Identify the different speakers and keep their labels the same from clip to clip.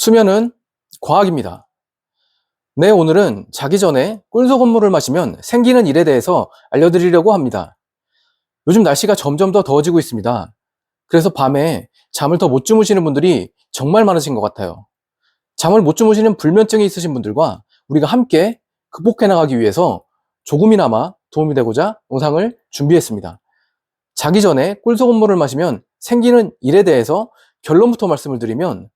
Speaker 1: 수면은 과학입니다. 네, 오늘은 자기 전에 꿀소금물을 마시면 생기는 일에 대해서 알려드리려고 합니다. 요즘 날씨가 점점 더 더워지고 있습니다. 그래서 밤에 잠을 더 못 주무시는 분들이 정말 많으신 것 같아요. 잠을 못 주무시는 불면증이 있으신 분들과 우리가 함께 극복해 나가기 위해서 조금이나마 도움이 되고자 영상을 준비했습니다. 자기 전에 꿀소금물을 마시면 생기는 일에 대해서 결론부터 말씀을 드리면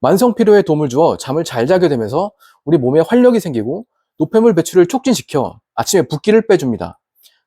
Speaker 1: 만성 피로에 도움을 주어 잠을 잘 자게 되면서 우리 몸에 활력이 생기고 노폐물 배출을 촉진시켜 아침에 붓기를 빼줍니다.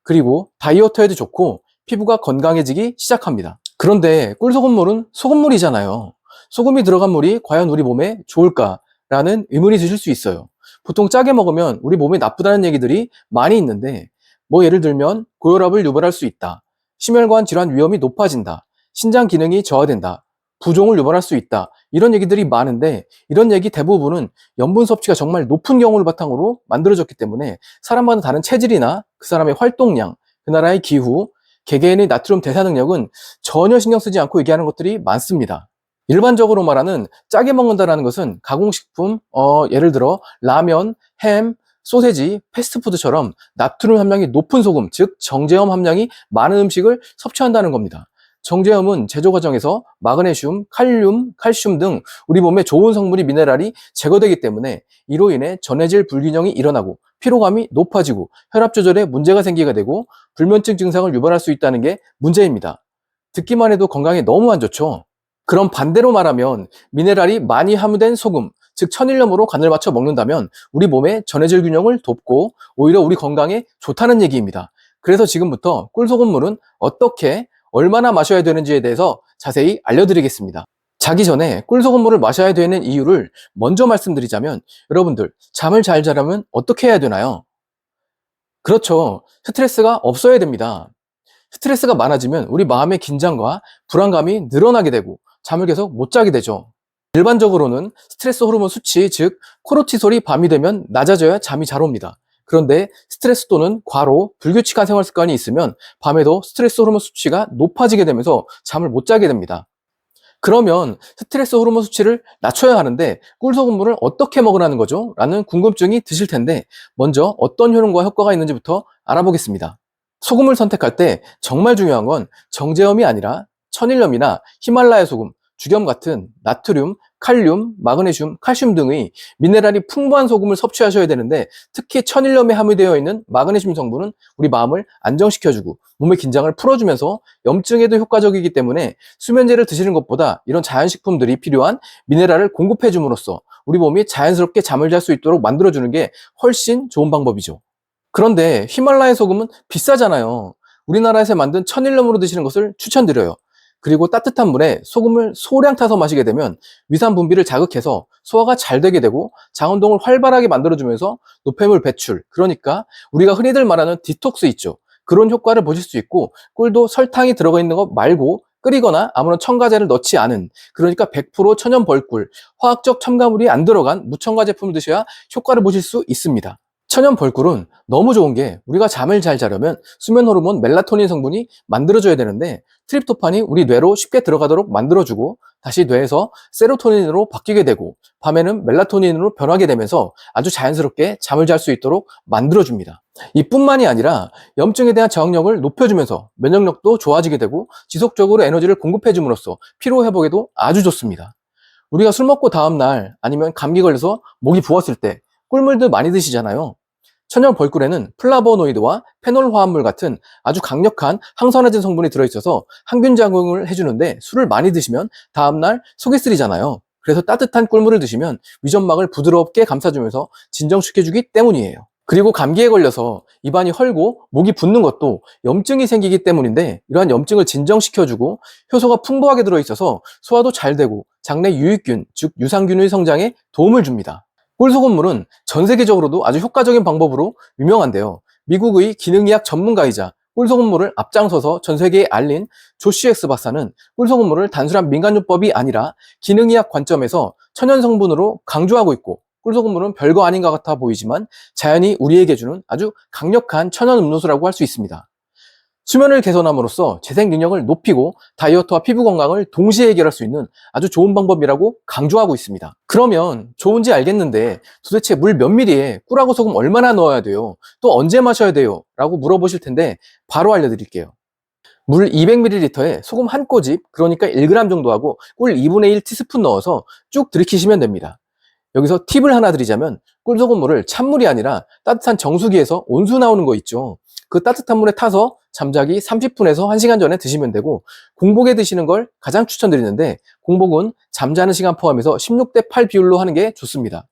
Speaker 1: 그리고 다이어트에도 좋고 피부가 건강해지기 시작합니다. 그런데 꿀소금물은 소금물이잖아요. 소금이 들어간 물이 과연 우리 몸에 좋을까라는 의문이 드실 수 있어요. 보통 짜게 먹으면 우리 몸에 나쁘다는 얘기들이 많이 있는데 뭐 예를 들면 고혈압을 유발할 수 있다. 심혈관 질환 위험이 높아진다. 신장 기능이 저하된다. 부종을 유발할 수 있다. 이런 얘기들이 많은데 이런 얘기 대부분은 염분 섭취가 정말 높은 경우를 바탕으로 만들어졌기 때문에 사람마다 다른 체질이나 그 사람의 활동량, 그 나라의 기후, 개개인의 나트륨 대사 능력은 전혀 신경 쓰지 않고 얘기하는 것들이 많습니다. 일반적으로 말하는 짜게 먹는다라는 것은 가공식품, 어, 예를 들어 라면, 햄, 소세지, 패스트푸드처럼 나트륨 함량이 높은 소금, 즉 정제염 함량이 많은 음식을 섭취한다는 겁니다. 정제염은 제조 과정에서 마그네슘, 칼륨, 칼슘 등 우리 몸에 좋은 성분이 미네랄이 제거되기 때문에 이로 인해 전해질 불균형이 일어나고 피로감이 높아지고 혈압 조절에 문제가 생기게 되고 불면증 증상을 유발할 수 있다는 게 문제입니다. 듣기만 해도 건강에 너무 안 좋죠. 그럼 반대로 말하면 미네랄이 많이 함유된 소금, 즉 천일염으로 간을 맞춰 먹는다면 우리 몸의 전해질 균형을 돕고 오히려 우리 건강에 좋다는 얘기입니다. 그래서 지금부터 꿀소금물은 어떻게 얼마나 마셔야 되는지에 대해서 자세히 알려드리겠습니다. 자기 전에 꿀소금물을 마셔야 되는 이유를 먼저 말씀드리자면 여러분들 잠을 잘 자려면 어떻게 해야 되나요? 그렇죠. 스트레스가 없어야 됩니다. 스트레스가 많아지면 우리 마음의 긴장과 불안감이 늘어나게 되고 잠을 계속 못 자게 되죠. 일반적으로는 스트레스 호르몬 수치, 즉 코르티솔이 밤이 되면 낮아져야 잠이 잘 옵니다. 그런데 스트레스 또는 과로, 불규칙한 생활 습관이 있으면 밤에도 스트레스 호르몬 수치가 높아지게 되면서 잠을 못 자게 됩니다. 그러면 스트레스 호르몬 수치를 낮춰야 하는데 꿀소금물을 어떻게 먹으라는 거죠? 라는 궁금증이 드실 텐데 먼저 어떤 효능과 효과가 있는지부터 알아보겠습니다. 소금을 선택할 때 정말 중요한 건 정제염이 아니라 천일염이나 히말라야 소금, 죽염 같은 나트륨, 칼륨, 마그네슘, 칼슘 등의 미네랄이 풍부한 소금을 섭취하셔야 되는데 특히 천일염에 함유되어 있는 마그네슘 성분은 우리 마음을 안정시켜주고 몸의 긴장을 풀어주면서 염증에도 효과적이기 때문에 수면제를 드시는 것보다 이런 자연식품들이 필요한 미네랄을 공급해 줌으로써 우리 몸이 자연스럽게 잠을 잘 수 있도록 만들어주는 게 훨씬 좋은 방법이죠. 그런데 히말라야 소금은 비싸잖아요. 우리나라에서 만든 천일염으로 드시는 것을 추천드려요. 그리고 따뜻한 물에 소금을 소량 타서 마시게 되면 위산 분비를 자극해서 소화가 잘 되게 되고 장운동을 활발하게 만들어주면서 노폐물 배출, 그러니까 우리가 흔히들 말하는 디톡스 있죠. 그런 효과를 보실 수 있고 꿀도 설탕이 들어가 있는 것 말고 끓이거나 아무런 첨가제를 넣지 않은 그러니까 100% 천연 벌꿀, 화학적 첨가물이 안 들어간 무첨가 제품을 드셔야 효과를 보실 수 있습니다. 천연 벌꿀은 너무 좋은 게 우리가 잠을 잘 자려면 수면 호르몬 멜라토닌 성분이 만들어져야 되는데 트립토판이 우리 뇌로 쉽게 들어가도록 만들어주고 다시 뇌에서 세로토닌으로 바뀌게 되고 밤에는 멜라토닌으로 변하게 되면서 아주 자연스럽게 잠을 잘 수 있도록 만들어줍니다. 이뿐만이 아니라 염증에 대한 저항력을 높여주면서 면역력도 좋아지게 되고 지속적으로 에너지를 공급해줌으로써 피로 회복에도 아주 좋습니다. 우리가 술 먹고 다음날 아니면 감기 걸려서 목이 부었을 때 꿀물도 많이 드시잖아요. 천연 벌꿀에는 플라보노이드와 페놀 화합물 같은 아주 강력한 항산화제 성분이 들어있어서 항균 작용을 해주는데 술을 많이 드시면 다음날 속이 쓰리잖아요. 그래서 따뜻한 꿀물을 드시면 위점막을 부드럽게 감싸주면서 진정시켜주기 때문이에요. 그리고 감기에 걸려서 입안이 헐고 목이 붓는 것도 염증이 생기기 때문인데 이러한 염증을 진정시켜주고 효소가 풍부하게 들어있어서 소화도 잘 되고 장내 유익균, 즉 유산균의 성장에 도움을 줍니다. 꿀소금물은 전 세계적으로도 아주 효과적인 방법으로 유명한데요. 미국의 기능의학 전문가이자 꿀소금물을 앞장서서 전 세계에 알린 조시엑스 박사는 꿀소금물을 단순한 민간요법이 아니라 기능의학 관점에서 천연 성분으로 강조하고 있고 꿀소금물은 별거 아닌 것 같아 보이지만 자연이 우리에게 주는 아주 강력한 천연 음료수라고 할 수 있습니다. 수면을 개선함으로써 재생 능력을 높이고 다이어트와 피부 건강을 동시에 해결할 수 있는 아주 좋은 방법이라고 강조하고 있습니다. 그러면 좋은지 알겠는데 도대체 물 몇 미리에 꿀하고 소금 얼마나 넣어야 돼요? 또 언제 마셔야 돼요? 라고 물어보실 텐데 바로 알려드릴게요. 물 200ml에 소금 한 꼬집, 그러니까 1g 정도 하고 꿀 2분의 1 티스푼 넣어서 쭉 들이키시면 됩니다. 여기서 팁을 하나 드리자면 꿀소금물을 찬물이 아니라 따뜻한 정수기에서 온수 나오는 거 있죠. 그 따뜻한 물에 타서 잠자기 30분에서 1시간 전에 드시면 되고 공복에 드시는 걸 가장 추천드리는데 공복은 잠자는 시간 포함해서 16대 8 비율로 하는 게 좋습니다.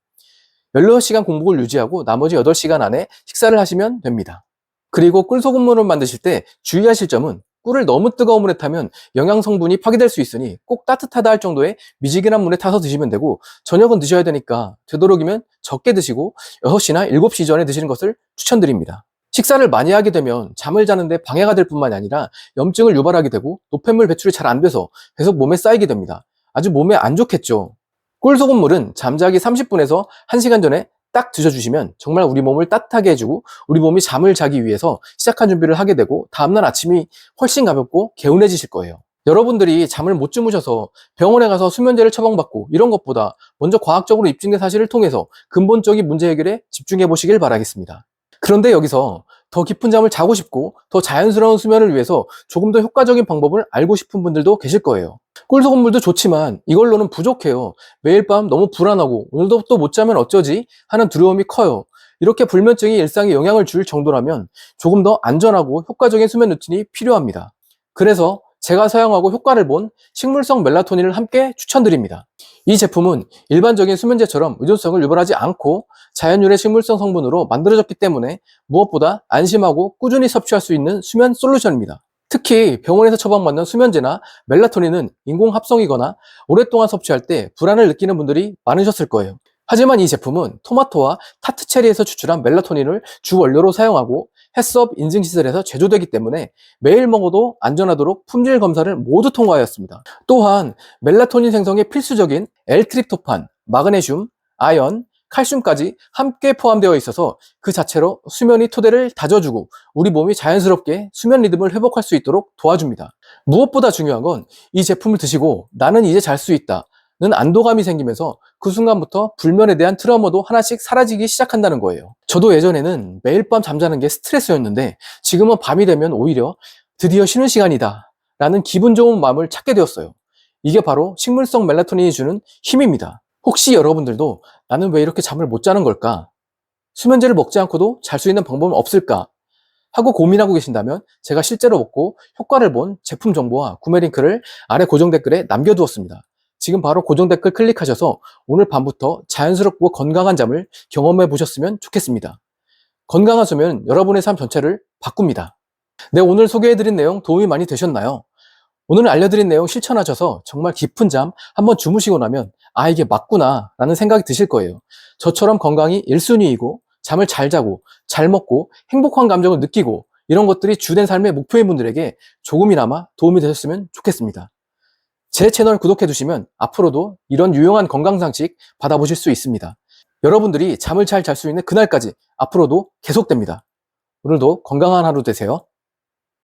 Speaker 1: 16시간 공복을 유지하고 나머지 8시간 안에 식사를 하시면 됩니다. 그리고 꿀소금물을 만드실 때 주의하실 점은 꿀을 너무 뜨거운 물에 타면 영양 성분이 파괴될 수 있으니 꼭 따뜻하다 할 정도의 미지근한 물에 타서 드시면 되고 저녁은 드셔야 되니까 되도록이면 적게 드시고 6시나 7시 전에 드시는 것을 추천드립니다. 식사를 많이 하게 되면 잠을 자는데 방해가 될 뿐만 이 아니라 염증을 유발하게 되고 노폐물 배출이 잘 안 돼서 계속 몸에 쌓이게 됩니다. 아주 몸에 안 좋겠죠. 꿀소금물은 잠자기 30분에서 1시간 전에 딱 드셔주시면 정말 우리 몸을 따뜻하게 해주고 우리 몸이 잠을 자기 위해서 시작한 준비를 하게 되고 다음날 아침이 훨씬 가볍고 개운해지실 거예요. 여러분들이 잠을 못 주무셔서 병원에 가서 수면제를 처방받고 이런 것보다 먼저 과학적으로 입증된 사실을 통해서 근본적인 문제 해결에 집중해 보시길 바라겠습니다. 그런데 여기서 더 깊은 잠을 자고 싶고 더 자연스러운 수면을 위해서 조금 더 효과적인 방법을 알고 싶은 분들도 계실 거예요. 꿀소금물도 좋지만 이걸로는 부족해요. 매일 밤 너무 불안하고 오늘도 또 못 자면 어쩌지 하는 두려움이 커요. 이렇게 불면증이 일상에 영향을 줄 정도라면 조금 더 안전하고 효과적인 수면 루틴이 필요합니다. 그래서 제가 사용하고 효과를 본 식물성 멜라토닌을 함께 추천드립니다. 이 제품은 일반적인 수면제처럼 의존성을 유발하지 않고 자연유래 식물성 성분으로 만들어졌기 때문에 무엇보다 안심하고 꾸준히 섭취할 수 있는 수면 솔루션입니다. 특히 병원에서 처방받는 수면제나 멜라토닌은 인공 합성이거나 오랫동안 섭취할 때 불안을 느끼는 분들이 많으셨을 거예요. 하지만 이 제품은 토마토와 타트체리에서 추출한 멜라토닌을 주 원료로 사용하고 햇섭 인증시설에서 제조되기 때문에 매일 먹어도 안전하도록 품질 검사를 모두 통과하였습니다. 또한 멜라토닌 생성에 필수적인 L트립토판, 마그네슘, 아연, 칼슘까지 함께 포함되어 있어서 그 자체로 수면이 토대를 다져주고 우리 몸이 자연스럽게 수면 리듬을 회복할 수 있도록 도와줍니다. 무엇보다 중요한 건 이 제품을 드시고 나는 이제 잘 수 있다. 는 안도감이 생기면서 그 순간부터 불면에 대한 트라우마도 하나씩 사라지기 시작한다는 거예요. 저도 예전에는 매일 밤 잠자는 게 스트레스였는데 지금은 밤이 되면 오히려 드디어 쉬는 시간이다 라는 기분 좋은 마음을 찾게 되었어요. 이게 바로 식물성 멜라토닌이 주는 힘입니다. 혹시 여러분들도 나는 왜 이렇게 잠을 못 자는 걸까? 수면제를 먹지 않고도 잘 수 있는 방법은 없을까? 하고 고민하고 계신다면 제가 실제로 먹고 효과를 본 제품 정보와 구매 링크를 아래 고정 댓글에 남겨두었습니다. 지금 바로 고정 댓글 클릭하셔서 오늘 밤부터 자연스럽고 건강한 잠을 경험해 보셨으면 좋겠습니다. 건강한 수면 여러분의 삶 전체를 바꿉니다. 네, 오늘 소개해드린 내용 도움이 많이 되셨나요? 오늘 알려드린 내용 실천하셔서 정말 깊은 잠 한번 주무시고 나면 아, 이게 맞구나 라는 생각이 드실 거예요. 저처럼 건강이 1순위이고 잠을 잘 자고 잘 먹고 행복한 감정을 느끼고 이런 것들이 주된 삶의 목표인 분들에게 조금이나마 도움이 되셨으면 좋겠습니다. 제 채널 구독해 두시면 앞으로도 이런 유용한 건강 상식 받아보실 수 있습니다. 여러분들이 잠을 잘 잘 수 있는 그날까지 앞으로도 계속됩니다. 오늘도 건강한 하루 되세요.